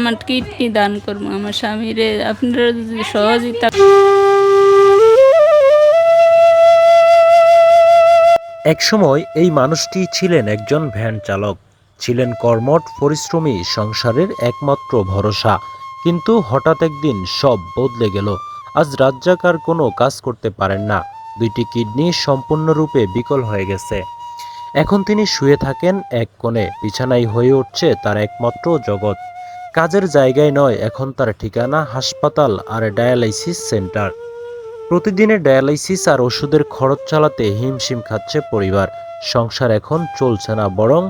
আমার কিডনি দান করব, আমার স্বামীরে। আপনারা যদি সহযোগিতা একসময় এই মানুষটি ছিলেন একজন ভ্যান চালক। ছিলেন কর্মঠ, পরিশ্রমী, সংসারের একমাত্র ভরসা। কিন্তু হঠাৎ একদিন সব বদলে গেল। আজ রাজ্জাক আর কোনো কাজ করতে পারেন না। দুইটি কিডনি সম্পূর্ণরূপে বিকল হয়ে গেছে। এখন তিনি শুয়ে থাকেন এক কোণে। বিছানায় হয়ে উঠছে তার একমাত্র জগৎ। কাজের জায়গায় নয় এখন তার ঠিকানা হাসপাতাল আর ডায়ালাইসিস সেন্টার। প্রতিদিনের ডায়ালাইসিস আর ওষুধের খরচ চালাতে হিমশিম খাচ্ছে পরিবার। সংসার এখন চলছে না বরং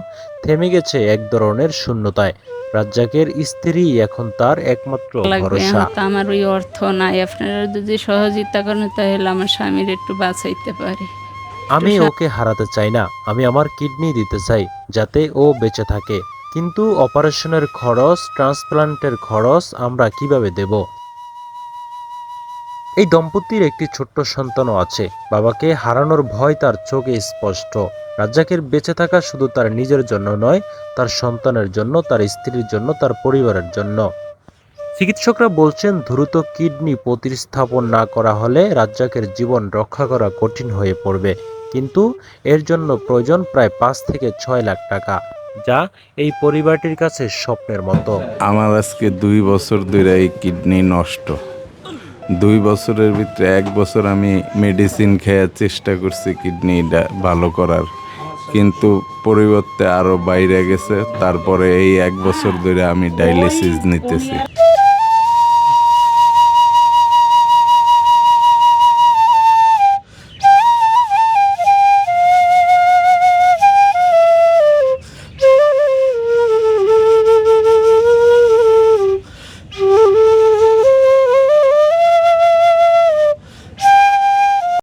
থেমে গেছে এক ধরনের শূন্যতায়। রাজ্জাকের স্ত্রী এখন তার একমাত্র ভরসা। আমার ওই অর্থ নাই। আপনারা যদি সহযোগিতা করেন তাহলে আমার স্বামীর একটু বাঁচাইতে পারি। আমি ওকে হারাতে চাই না। আমি আমার কিডনি দিতে চাই যাতে ও বেঁচে থাকে। কিন্তু অপারেশনের খরচ, ট্রান্সপ্লান্টের খরচ আমরা কীভাবে দেব? এই দম্পতির একটি ছোট্ট সন্তানও আছে। বাবাকে হারানোর ভয় তার চোখে স্পষ্ট। রাজ্জাকের বেঁচে থাকা শুধু তার নিজের জন্য নয়, তার সন্তানের জন্য, তার স্ত্রীর জন্য, তার পরিবারের জন্য। চিকিৎসকরা বলছেন, দ্রুত কিডনি প্রতিস্থাপন না করা হলে রাজ্জাকের জীবন রক্ষা করা কঠিন হয়ে পড়বে। কিন্তু এর জন্য প্রয়োজন প্রায় পাঁচ থেকে ছয় লাখ টাকা। যা এই পরিবারটির কাছে স্বপ্নের মতো। আমার আজকে দুই বছর ধরে এই কিডনি নষ্ট। দুই বছরের ভিতরে এক বছর আমি মেডিসিন খেয়ে চেষ্টা করছি কিডনিটা ভালো করার। কিন্তু পরিবর্তে আরও বাইরে গেছে। তারপরে এই এক বছর ধরে আমি ডায়ালিসিস নিতেছি।